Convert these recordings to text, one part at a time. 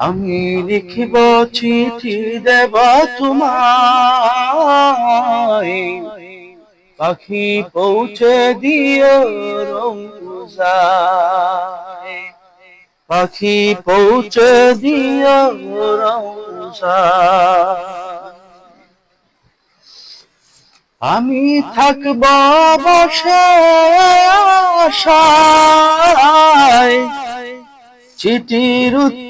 আমি লিখিব চিঠি দেব তোমায়। পাখি পৌঁছে দিও রৌজায় পাখি পৌঁছে দিও রৌজায় আমি থাকব বসে আশায়। চিঠির উত্তর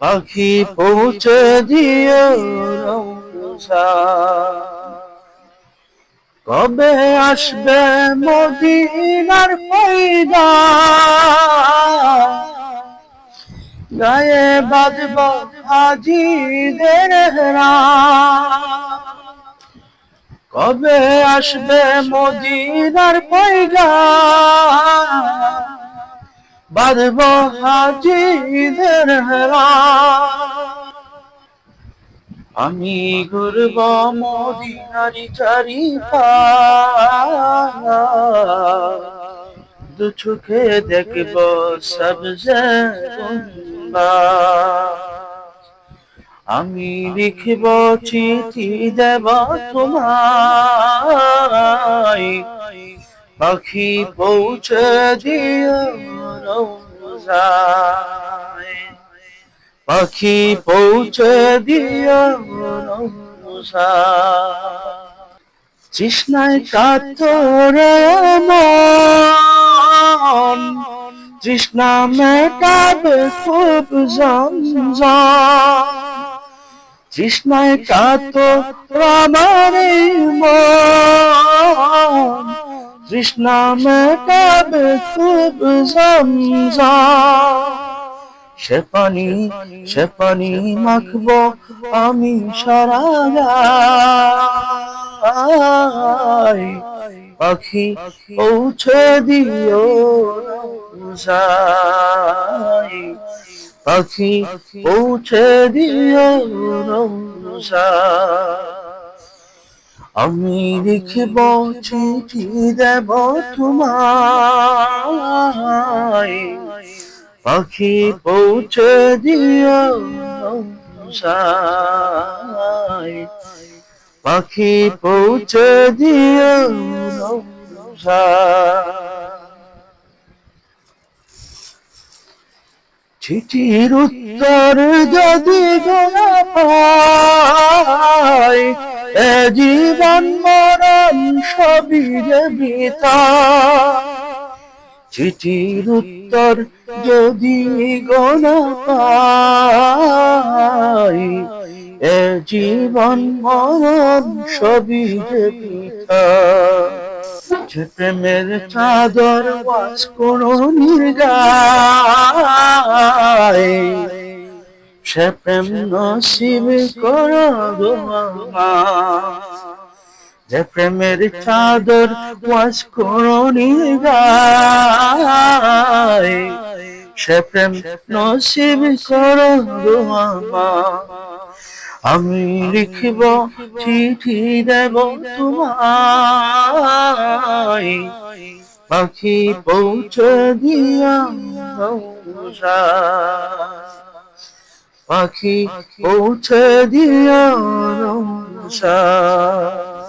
পাখি পৌঁছে দিও কবে আসবে মদিনার পয়দা গায়ে বাজব হাজিদের কবে আসবে মদিনার পয়গা বাঁধব হাজিদের আমি ঘুরব মদিনারি চারি দু চোখে দেখব সবজে আমি লিখব চিঠি দেব তোমায়। পাখি পৌঁছে দিও। পাখি পৌঁছে দিও রোজায় তৃষ্ণায় কাতরে তৃষ্ণা মেটাবে খুব তৃষ্ণায় কাতর মন। তৃষ্ণা মেটাবে খুব জমজম সে পানি সে পানি মাখবো আমি সারা পাখি পৌঁছে দিও রোজায় পাখি পৌঁছে দিও রোজায় আমি লিখব চিঠি দেব তোমায়। পাখি পৌঁছে দিও পাখি পৌঁছে দিও চিঠির উত্তর যদি গোনা পায় এ জীবন মরণ সবই বিতা চিঠির উত্তর যদি গোনা এ জীবন মরণ সবই যে যে প্রেমের চাদর বাস করো নির্গায় সে প্রেম নসিব করো যে প্রেমের চাদর বাস করো নির্গায় সে প্রেম নসিব করো গো আমি লিখব, চিঠি দেব তোমায়। পাখি পৌঁছে দিয়া পাখি পৌঁছে দিয়া